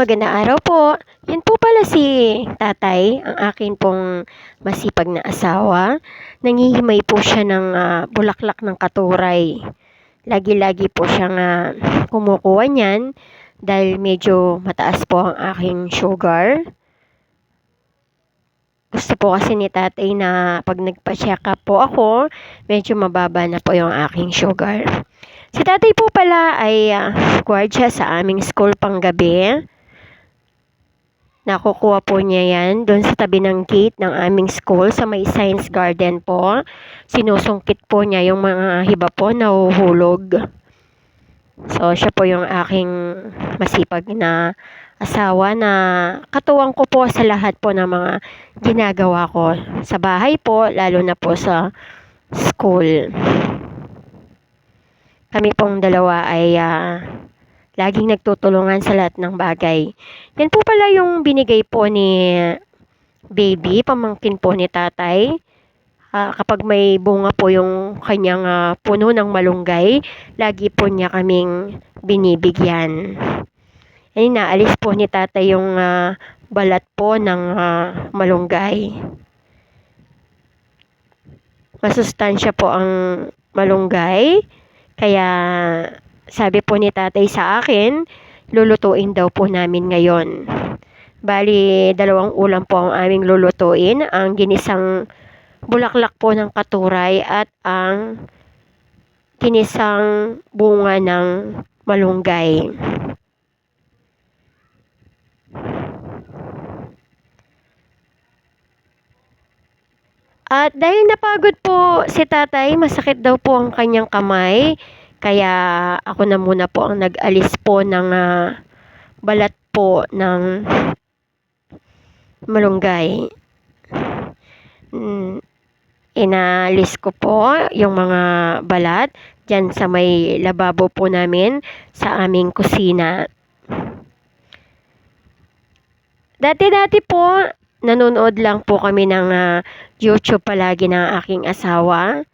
Magandang araw po. Yan po pala si tatay, ang akin pong masipag na asawa. Nangihimay po siya ng ah, bulaklak ng katuray. Lagi-lagi po siyang ah, kumukuha niyan dahil medyo mataas po ang aking sugar. Gusto po kasi ni tatay na pag nagpa-check up po ako, medyo mababa na po yung aking sugar. Si tatay po pala ay uh, gwardiya sa aming school panggabi. Nakukuha po niya yan doon sa tabi ng gate ng aming school sa may science garden po. Sinusungkit po niya yung mga hiba po na huhulog. So, siya po yung aking masipag na asawa na katuwang ko po sa lahat po ng mga ginagawa ko sa bahay po, lalo na po sa school. Kami pong dalawa ay uh, laging nagtutulungan sa lahat ng bagay. Yan po pala yung binigay po ni baby, pamangkin po ni tatay. Uh, kapag may bunga po yung kanyang uh, puno ng malunggay, lagi po niya kaming binibigyan. Ay, naalis po ni tatay yung uh, balat po ng uh, malunggay. Masustansya po ang malunggay. Kaya sabi po ni tatay sa akin, lulutuin daw po namin ngayon. Bali, dalawang ulam po ang aming lulutuin. Ang ginisang bulaklak po ng katuray at ang ginisang bunga ng malunggay. At dahil napagod po si tatay, masakit daw po ang kanyang kamay. Kaya ako na muna po ang nag-alis po ng uh, balat po ng malunggay. Mm, inalis ko po yung mga balat dyan sa may lababo po namin sa aming kusina. Dati-dati po, nanonood lang po kami ng uh, YouTube palagi ng aking asawa.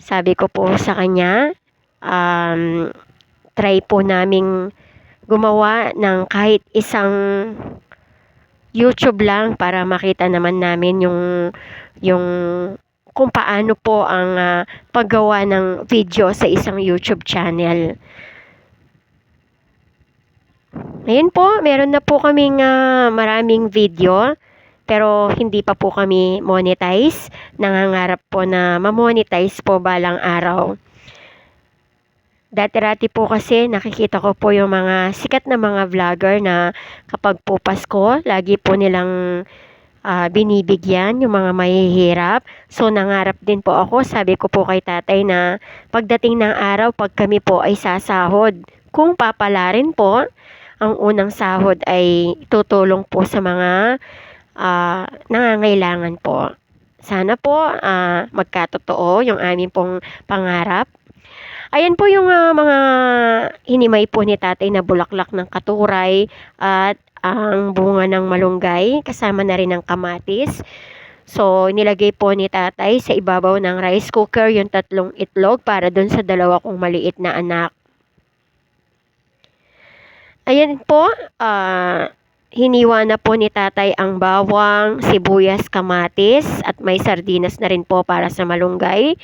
Sabi ko po sa kanya, um, try po naming gumawa ng kahit isang YouTube lang para makita naman namin yung yung kung paano po ang uh, paggawa ng video sa isang YouTube channel. Ngayon po, meron na po kaming uh, maraming video pero hindi pa po kami monetize. Nangangarap po na ma-monetize po balang araw. Dati-rati po kasi nakikita ko po yung mga sikat na mga vlogger na kapag po Pasko, lagi po nilang uh, binibigyan yung mga mahihirap. So nangarap din po ako, sabi ko po kay tatay na pagdating ng araw, pag kami po ay sasahod, kung papalarin po, ang unang sahod ay tutulong po sa mga uh, nangangailangan po. Sana po uh, magkatotoo yung aming pong pangarap Ayan po yung uh, mga hinimay po ni tatay na bulaklak ng katuray at ang bunga ng malunggay kasama na rin ng kamatis. So, nilagay po ni tatay sa ibabaw ng rice cooker yung tatlong itlog para dun sa dalawa kong maliit na anak. Ayan po, uh, hiniwa na po ni tatay ang bawang, sibuyas, kamatis at may sardinas na rin po para sa malunggay.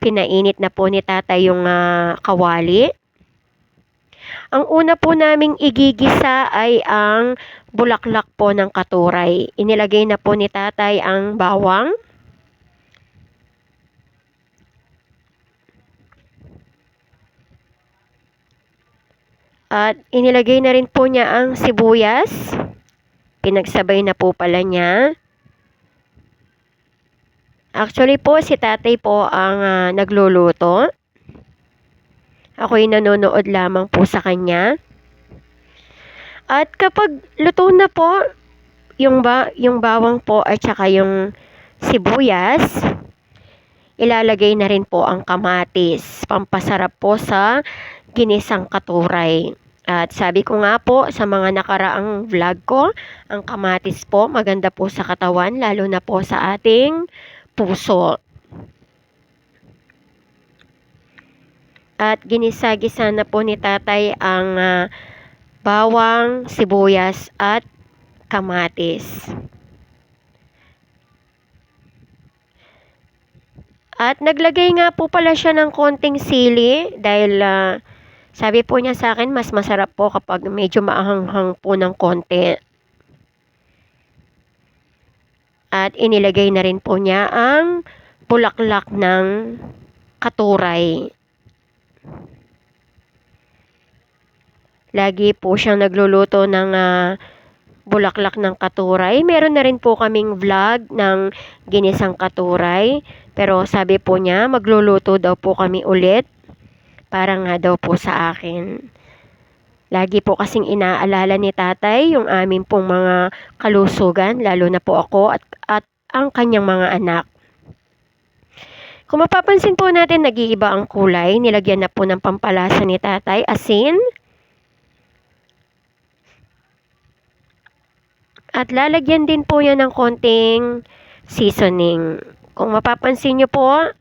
Pinainit na po ni tatay yung uh, kawali. Ang una po naming igigisa ay ang bulaklak po ng katuray. Inilagay na po ni tatay ang bawang. At inilagay na rin po niya ang sibuyas. Pinagsabay na po pala niya. Actually po, si tatay po ang uh, nagluluto. Ako'y nanonood lamang po sa kanya. At kapag luto na po, yung, ba, yung bawang po at saka yung sibuyas, ilalagay na rin po ang kamatis. Pampasarap po sa ginisang katuray. At sabi ko nga po sa mga nakaraang vlog ko, ang kamatis po maganda po sa katawan lalo na po sa ating puso. At ginisa-gisa na po ni tatay ang uh, bawang, sibuyas at kamatis. At naglagay nga po pala siya ng konting sili dahil uh, sabi po niya sa akin mas masarap po kapag medyo maahanghang po ng konti. At inilagay na rin po niya ang bulaklak ng katuray. Lagi po siyang nagluluto ng uh, bulaklak ng katuray. Meron na rin po kaming vlog ng ginisang katuray. Pero sabi po niya, magluluto daw po kami ulit. Para nga daw po sa akin. Lagi po kasing inaalala ni tatay yung amin pong mga kalusugan, lalo na po ako at, at ang kanyang mga anak. Kung mapapansin po natin, nag-iiba ang kulay. Nilagyan na po ng pampalasa ni tatay, asin, At lalagyan din po yan ng konting seasoning. Kung mapapansin nyo po,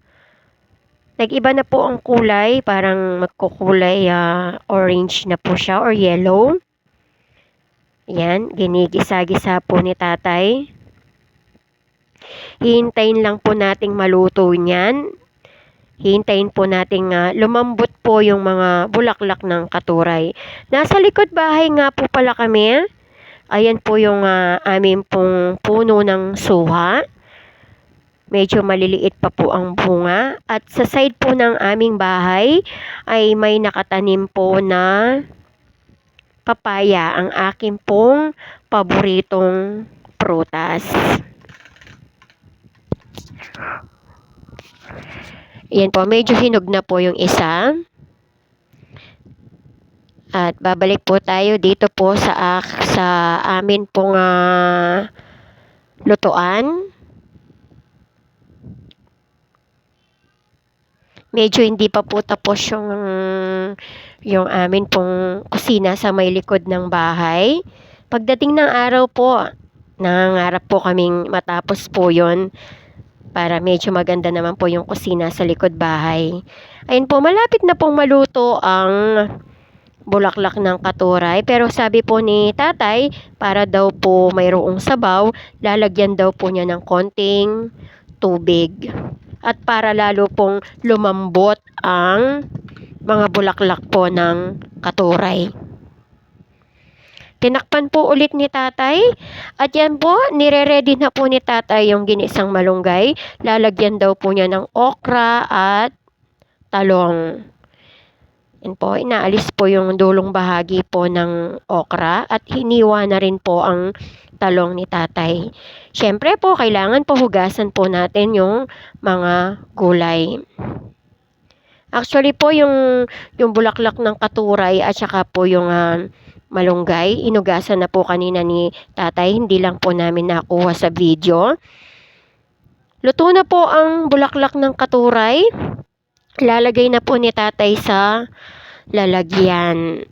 nag-iba na po ang kulay. Parang magkukulay uh, orange na po siya or yellow. Yan, ginigisa-gisa po ni tatay. Hihintayin lang po nating maluto niyan. Hihintayin po nating uh, lumambot po yung mga bulaklak ng katuray. Nasa likod bahay nga po pala kami. Ayan po yung uh, amin pong puno ng suha. Medyo maliliit pa po ang bunga. At sa side po ng aming bahay ay may nakatanim po na papaya. Ang aking pong paboritong prutas. Yan po, medyo hinog na po yung isa. At babalik po tayo dito po sa sa amin pong uh, lutuan. Medyo hindi pa po tapos yung yung amin pong kusina sa may likod ng bahay. Pagdating ng araw po, nangangarap po kaming matapos po yon para medyo maganda naman po yung kusina sa likod bahay. Ayun po, malapit na pong maluto ang bulaklak ng katuray. Pero sabi po ni tatay, para daw po mayroong sabaw, lalagyan daw po niya ng konting tubig. At para lalo pong lumambot ang mga bulaklak po ng katuray. Tinakpan po ulit ni tatay. At yan po, nire-ready na po ni tatay yung ginisang malunggay. Lalagyan daw po niya ng okra at talong. Yan po, inaalis po yung dulong bahagi po ng okra at hiniwa na rin po ang talong ni tatay. Siyempre po, kailangan po hugasan po natin yung mga gulay. Actually po, yung, yung bulaklak ng katuray at saka po yung uh, malunggay, inugasan na po kanina ni tatay. Hindi lang po namin nakuha sa video. Luto na po ang bulaklak ng katuray. Lalagay na po ni tatay sa lalagyan.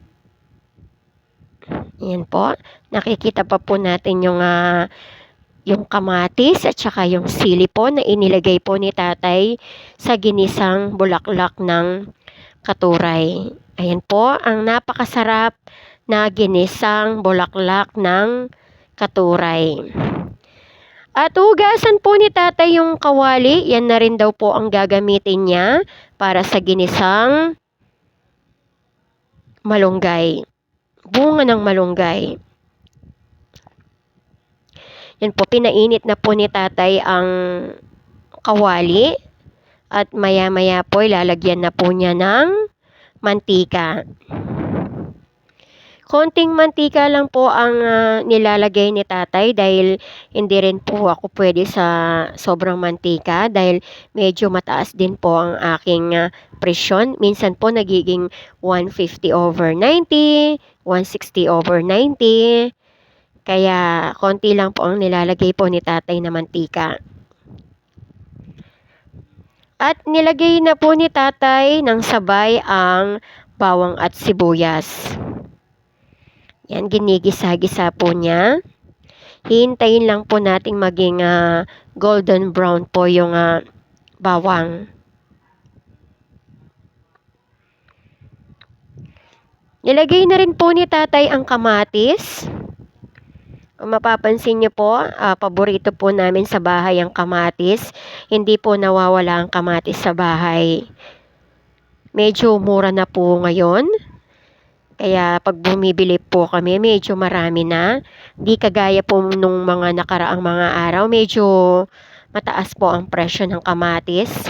Yan po. Nakikita pa po natin yung uh, yung kamatis at saka yung sili po na inilagay po ni tatay sa ginisang bulaklak ng katuray. Ayan po, ang napakasarap na ginisang bulaklak ng katuray. At hugasan po ni tatay yung kawali. Yan na rin daw po ang gagamitin niya para sa ginisang malunggay. Bunga ng malunggay. Yan po, pinainit na po ni tatay ang kawali. At maya-maya po, ilalagyan na po niya ng mantika. Konting mantika lang po ang uh, nilalagay ni tatay dahil hindi rin po ako pwede sa sobrang mantika dahil medyo mataas din po ang aking uh, presyon. Minsan po nagiging 150 over 90, 160 over 90. Kaya konti lang po ang nilalagay po ni tatay na mantika. At nilagay na po ni tatay ng sabay ang bawang at sibuyas. Yan, ginigisa-gisa po niya. Hintayin lang po nating maging uh, golden brown po yung uh, bawang. Nilagay na rin po ni tatay ang kamatis. Kung mapapansin niyo po, ah, paborito po namin sa bahay ang kamatis. Hindi po nawawala ang kamatis sa bahay. Medyo mura na po ngayon. Kaya pag bumibili po kami, medyo marami na. Di kagaya po nung mga nakaraang mga araw, medyo mataas po ang presyo ng kamatis.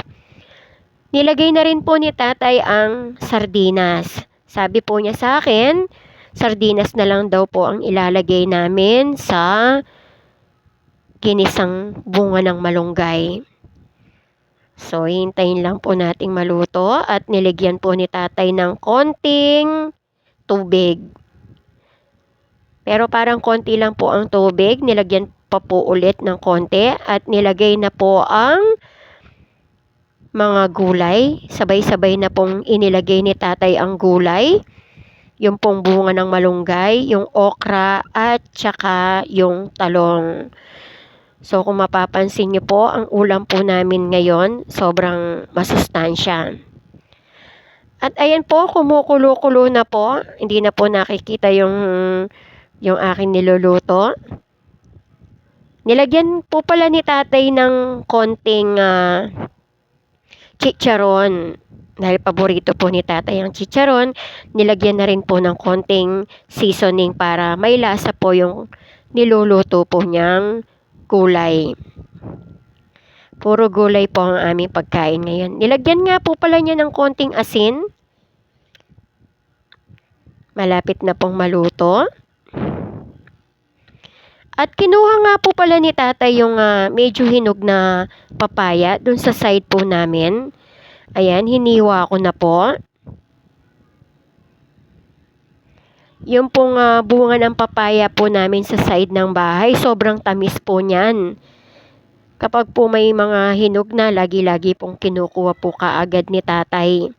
Nilagay na rin po ni tatay ang sardinas. Sabi po niya sa akin, sardinas na lang daw po ang ilalagay namin sa ginisang bunga ng malunggay. So, hintayin lang po nating maluto at niligyan po ni tatay ng konting tubig. Pero parang konti lang po ang tubig, nilagyan pa po ulit ng konti at nilagay na po ang mga gulay. Sabay-sabay na pong inilagay ni tatay ang gulay. Yung pong bunga ng malunggay, yung okra at saka yung talong. So kung mapapansin niyo po, ang ulam po namin ngayon, sobrang masustansya. At ayan po, kumukulo-kulo na po. Hindi na po nakikita yung, yung aking niluluto. Nilagyan po pala ni tatay ng konting uh, chicharon. Dahil paborito po ni tatay ang chicharon, nilagyan na rin po ng konting seasoning para may lasa po yung niluluto po niyang gulay. Puro gulay po ang aming pagkain ngayon. Nilagyan nga po pala niya ng konting asin. Malapit na pong maluto. At kinuha nga po pala ni tatay yung uh, medyo hinog na papaya dun sa side po namin. Ayan, hiniwa ko na po. Yung pong uh, bunga ng papaya po namin sa side ng bahay, sobrang tamis po niyan. Kapag po may mga hinog na, lagi-lagi pong kinukuha po kaagad ni tatay.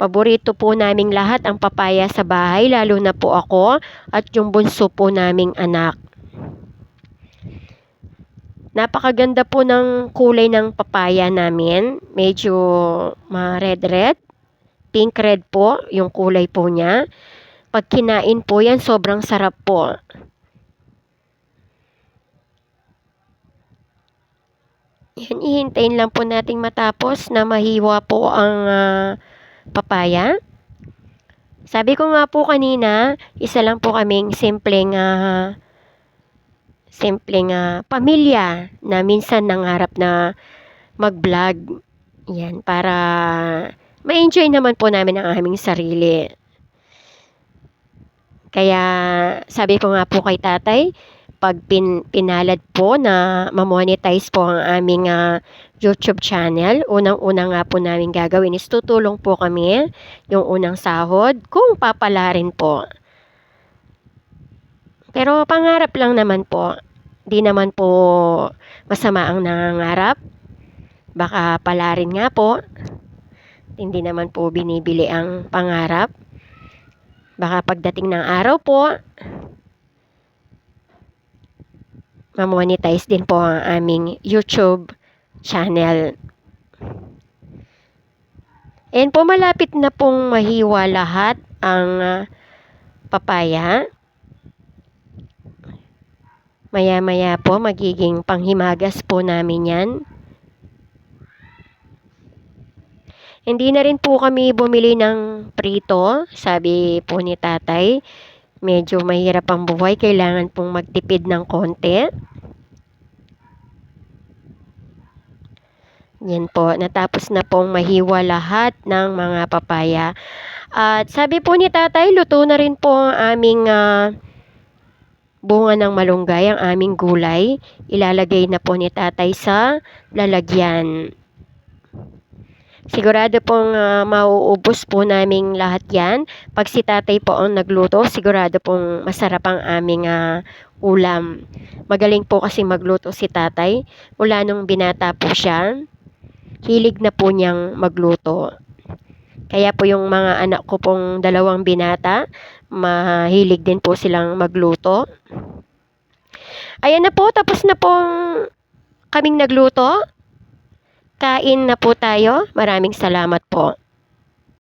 Paborito po naming lahat ang papaya sa bahay, lalo na po ako at yung bunso po naming anak. Napakaganda po ng kulay ng papaya namin. Medyo ma-red-red. Pink red po yung kulay po niya. Pag kinain po yan, sobrang sarap po. Yan, ihintayin lang po nating matapos na mahiwa po ang uh, papaya. Sabi ko nga po kanina, isa lang po kaming simpleng uh, simpleng uh, pamilya na minsan nangarap na mag-vlog. Yan, para ma-enjoy naman po namin ang aming sarili. Kaya sabi ko nga po kay tatay, pag pin, pinalad po na ma-monetize po ang aming uh, YouTube channel, unang-una nga po namin gagawin is tutulong po kami yung unang sahod kung papalarin po. Pero pangarap lang naman po. Di naman po masama ang nangangarap. Baka palarin nga po. Hindi naman po binibili ang pangarap. Baka pagdating ng araw po, ma-monetize din po ang aming YouTube channel. And po malapit na pong mahiwa lahat ang uh, papaya. Maya-maya po magiging panghimagas po namin yan. Hindi na rin po kami bumili ng prito, sabi po ni tatay. Medyo mahirap ang buhay, kailangan pong magtipid ng konti. Yan po, natapos na pong mahiwa lahat ng mga papaya. At sabi po ni tatay, luto na rin po ang aming uh, bunga ng malunggay, ang aming gulay. Ilalagay na po ni tatay sa lalagyan. Sigurado pong uh, mauubos po naming lahat yan. Pag si tatay po ang nagluto, sigurado pong masarap ang aming uh, ulam. Magaling po kasi magluto si tatay. Mula nung binata po siya, hilig na po niyang magluto. Kaya po yung mga anak ko pong dalawang binata, mahilig din po silang magluto. Ayan na po, tapos na pong kaming nagluto. Kain na po tayo. Maraming salamat po.